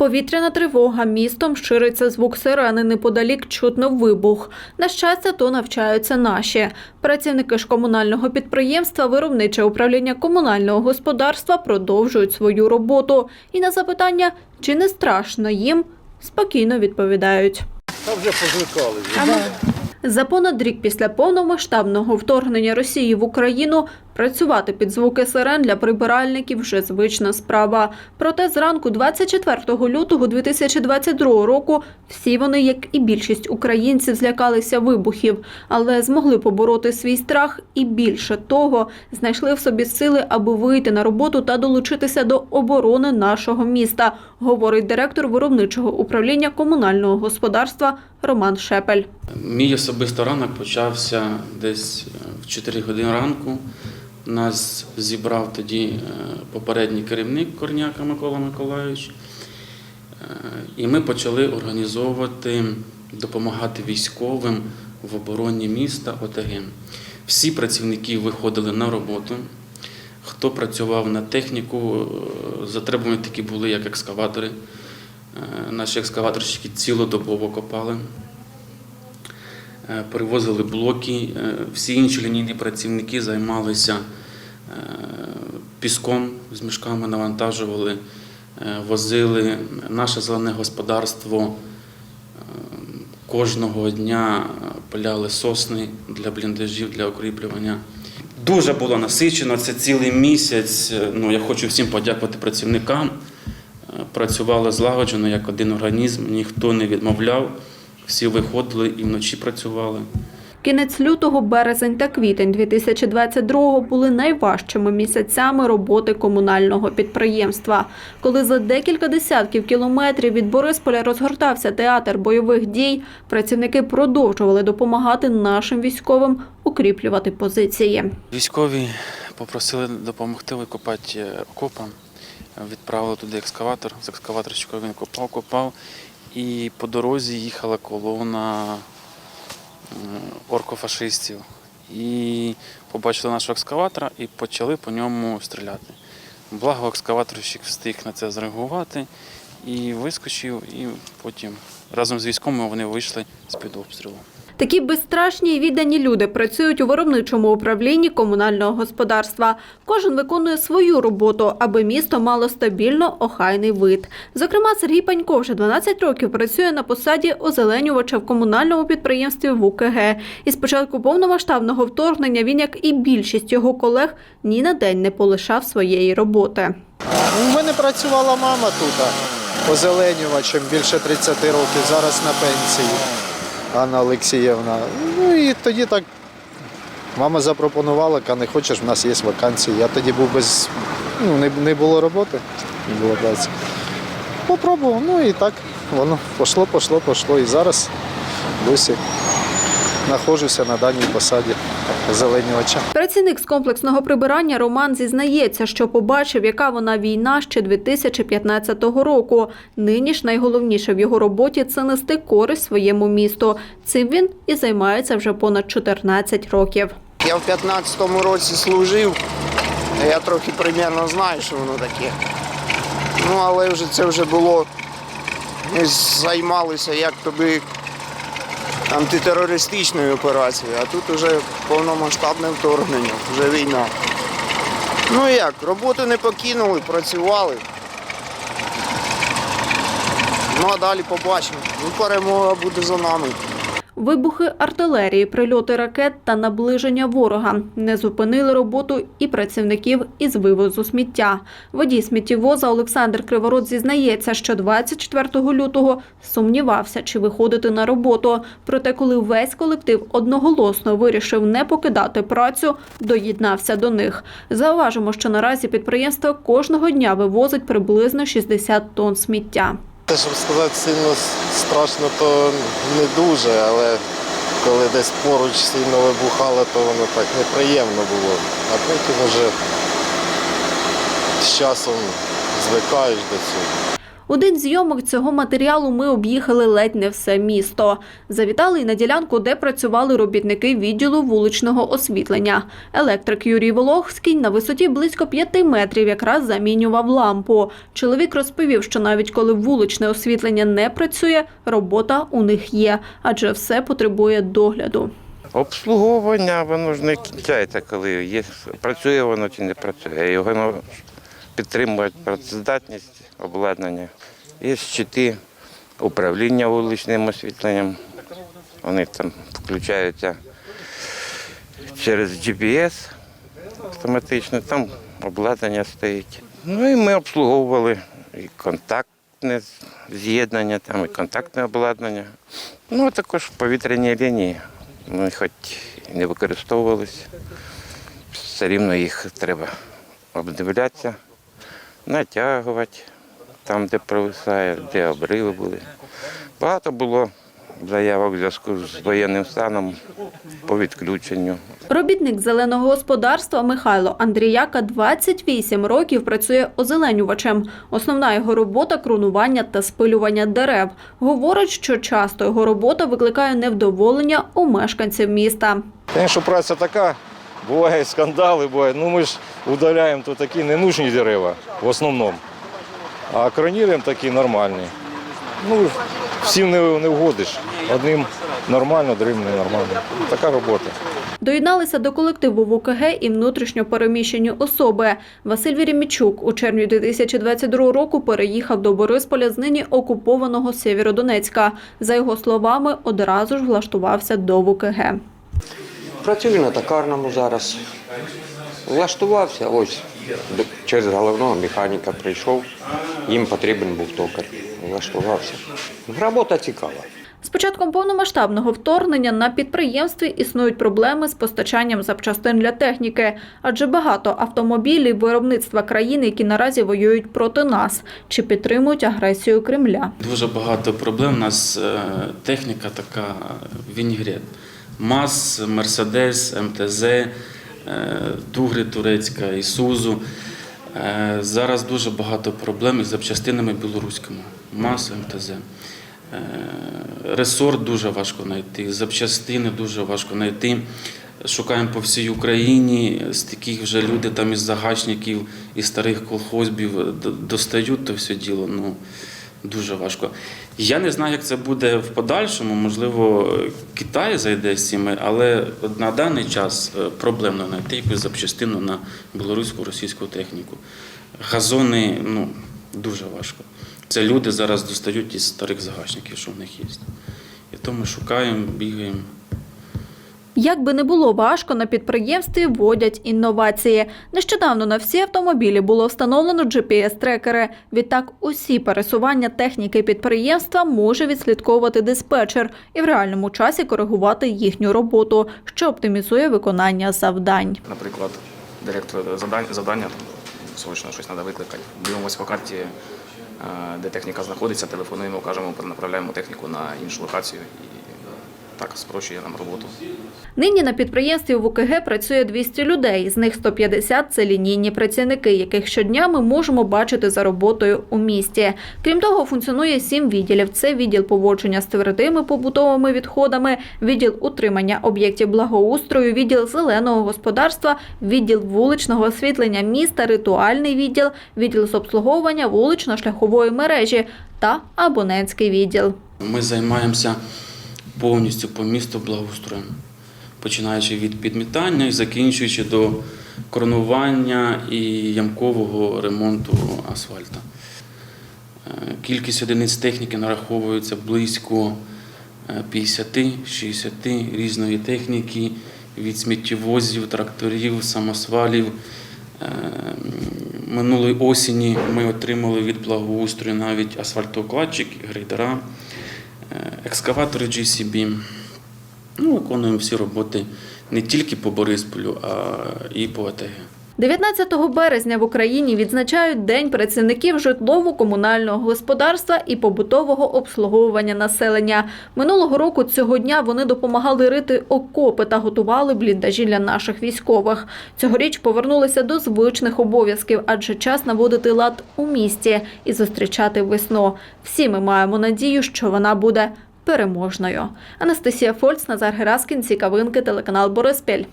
Повітряна тривога. Містом шириться звук сирени. Неподалік чутно вибух. На щастя, то навчаються наші. Працівники ж комунального підприємства Виробниче управління комунального господарства продовжують свою роботу. І на запитання, чи не страшно їм, спокійно відповідають. Та вже позвикали. За понад рік після повномасштабного вторгнення Росії в Україну працювати під звуки сирен для прибиральників вже звична справа. Проте зранку 24 лютого 2022 року всі вони, як і більшість українців, злякалися вибухів, але змогли побороти свій страх і більше того, знайшли в собі сили, аби вийти на роботу та долучитися до оборони нашого міста, говорить директор виробничого управління комунального господарства Роман Шепель. Мій особисто ранок почався десь е, в 4 години ранку. Нас зібрав тоді е, попередній керівник Корняка Микола Миколайович. Е, І ми почали організовувати, допомагати військовим в обороні міста ОТГ. Всі працівники виходили на роботу. Хто працював на техніку, затребувані такі були, як екскаватори. Е, Наші екскаваторщики цілодобово копали. Е, Привозили блоки, Е, всі інші лінійні працівники займалися піском з мішками, навантажували, возили. Наше зелене господарство кожного дня пиляли сосни для бліндажів, для укріплювання. Дуже було насичено. Це цілий місяць. Ну, я хочу всім подякувати працівникам. Працювали злагоджено як один організм, ніхто не відмовляв. Всі виходили і вночі працювали. Кінець лютого, березень та квітень 2022 були найважчими місяцями роботи комунального підприємства. Коли за декілька десятків кілометрів від Борисполя розгортався театр бойових дій, працівники продовжували допомагати нашим військовим укріплювати позиції. Військові попросили допомогти викопати е, окопа. Відправили туди екскаватор. З екскаваторчиком він копав, копав. І по дорозі їхала колона оркофашистів. І побачили нашого екскаватора і почали по ньому стріляти. Благо екскаваторщик встиг на це зреагувати і вискочив, і потім разом з військовими вони вийшли з-під обстрілу. Такі безстрашні і віддані люди працюють у виробничому управлінні комунального господарства. Кожен виконує свою роботу, аби місто мало стабільно охайний вид. Зокрема, Сергій Панько вже 12 років працює на посаді озеленювача в комунальному підприємстві ВУКГ. І з початку повномасштабного вторгнення він, як і більшість його колег, ні на день не полишав своєї роботи. У мене працювала мама тут, озеленювачем більше 30 років, зараз на пенсії. Анна Олексіївна. Ну і тоді так мама запропонувала, а не хочеш, в нас є вакансії. Я тоді був без, ну, не, не було роботи, не було праці. Попробував, ну і так воно пішло, пішло, пішло. І зараз досі знаходжуся на даній посаді озеленювача. Працівник з комплексного прибирання Роман зізнається, що побачив, яка вона війна ще 2015 року. Нині ж найголовніше в його роботі це нести користь своєму місту. Цим він і займається вже понад 14 років. Я в 15-му році служив, я трохи примерно знаю, що воно таке. Ну, але вже це вже було, ми займалися як тобі антитерористичною операції, а тут вже повномасштабне вторгнення, вже війна. Ну як, роботу не покинули, працювали. Ну а далі побачимо. Ну, перемога буде за нами. Вибухи артилерії, прильоти ракет та наближення ворога не зупинили роботу і працівників із вивозу сміття. Водій сміттєвоза Олександр Криворот зізнається, що 24 лютого сумнівався, чи виходити на роботу. Проте, коли весь колектив одноголосно вирішив не покидати працю, доєднався до них. Зауважимо, що наразі підприємство кожного дня вивозить приблизно 60 тонн сміття. Те, щоб сказати сильно страшно, то не дуже, але коли десь поруч сильно вибухало, то воно так неприємно було. А потім вже з часом звикаєш до цього. День зйомок цього матеріалу ми об'їхали ледь не все місто. Завітали й на ділянку, де працювали робітники відділу вуличного освітлення. Електрик Юрій Волохський на висоті близько п'яти метрів якраз замінював лампу. Чоловік розповів, що навіть коли вуличне освітлення не працює, робота у них є, адже все потребує догляду. Обслуговування, воно ж не кінчається, коли є, працює воно чи не працює. Його ну, підтримують працездатність, обладнання. Є щити управління вуличним освітленням. Вони там включаються через GPS автоматично, там обладнання стоїть. Ну і ми обслуговували і контактне з'єднання, там, і контактне обладнання. Ну, а також повітряні лінії. Ми хоч і не використовувалися, все рівно їх треба обдивлятися, натягувати там, де провисає, де обриви були. Багато було заявок в зв'язку з воєнним станом по відключенню. Робітник зеленого господарства Михайло Андріяка 28 років працює озеленювачем. Основна його робота кронування та спилювання дерев. Говорить, що часто його робота викликає невдоволення у мешканців міста. Звісно, праця така, бувають скандали, буває. Ну ми ж удаляємо тут такі ненужні дерева в основному. А кроніруємо такі нормальні. Ну, всім не, не вгодиш. Одним нормально, другим ненормально. Така робота. Доєдналися до колективу ВУКГ і внутрішньо переміщені особи. Василь Вірімічук у червні 2022 року переїхав до Борисполя з нині окупованого Сєвєродонецька. За його словами, одразу ж влаштувався до ВУКГ. Працюю на токарному зараз. Влаштувався, ось через головного механіка прийшов, їм потрібен був токар. Влаштувався. Робота цікава. З початком повномасштабного вторгнення на підприємстві існують проблеми з постачанням запчастин для техніки, адже багато автомобілів виробництва країн, які наразі воюють проти нас, чи підтримують агресію Кремля. Дуже багато проблем. У нас е, техніка така вінігрет. МАЗ, Мерседес, МТЗ, е, Тугри турецька, Ісузу. Е, Зараз дуже багато проблем із запчастинами білоруськими. МАЗ, МТЗ. Е, Ресорт дуже важко знайти, запчастини дуже важко знайти. Шукаємо по всій Україні, з таких вже люди там із загашників, із старих колхозбів достають то все діло. Ну, дуже важко. Я не знаю, як це буде в подальшому. Можливо, Китай зайде з цими, але на даний час е, проблемно знайти якусь запчастину на білоруську російську техніку. Газони ну, дуже важко. Це люди зараз достають із старих загашників, що в них є. І то ми шукаємо, бігаємо. Як би не було важко, на підприємстві вводять інновації. Нещодавно на всі автомобілі було встановлено GPS-трекери. Відтак усі пересування техніки підприємства може відслідковувати диспетчер і в реальному часі коригувати їхню роботу, що оптимізує виконання завдань. Наприклад, директор завдання, завдання срочно щось треба викликати. Дивимося по карті, е, де техніка знаходиться, телефонуємо, кажемо, направляємо техніку на іншу локацію і так спрощує нам роботу. Нині на підприємстві ВУКГ працює 200 людей, з них 150 – це лінійні працівники, яких щодня ми можемо бачити за роботою у місті. Крім того, функціонує сім відділів. Це відділ поводження з твердими побутовими відходами, відділ утримання об'єктів благоустрою, відділ зеленого господарства, відділ вуличного освітлення міста, ритуальний відділ, відділ з обслуговування вулично-шляхової мережі та абонентський відділ. Ми займаємося повністю по місту благоустроєм, починаючи від підмітання і закінчуючи до коронування і ямкового ремонту асфальту. Е, Кількість одиниць техніки нараховується близько е, 50-60 різної техніки від сміттєвозів, тракторів, самосвалів. Е, Минулої осені ми отримали від благоустрою навіть асфальтоукладчик, грейдера, е, екскаватори GCB. Ну, виконуємо всі роботи не тільки по Борисполю, а і по АТГ. 19 березня в Україні відзначають День працівників житлово-комунального господарства і побутового обслуговування населення. Минулого року цього дня вони допомагали рити окопи та готували бліндажі для наших військових. Цьогоріч повернулися до звичних обов'язків, адже час наводити лад у місті і зустрічати весну. Всі ми маємо надію, що вона буде переможною. Анастасія Фольц, Назар Гераскін, Цікавинки, телеканал Бориспіль.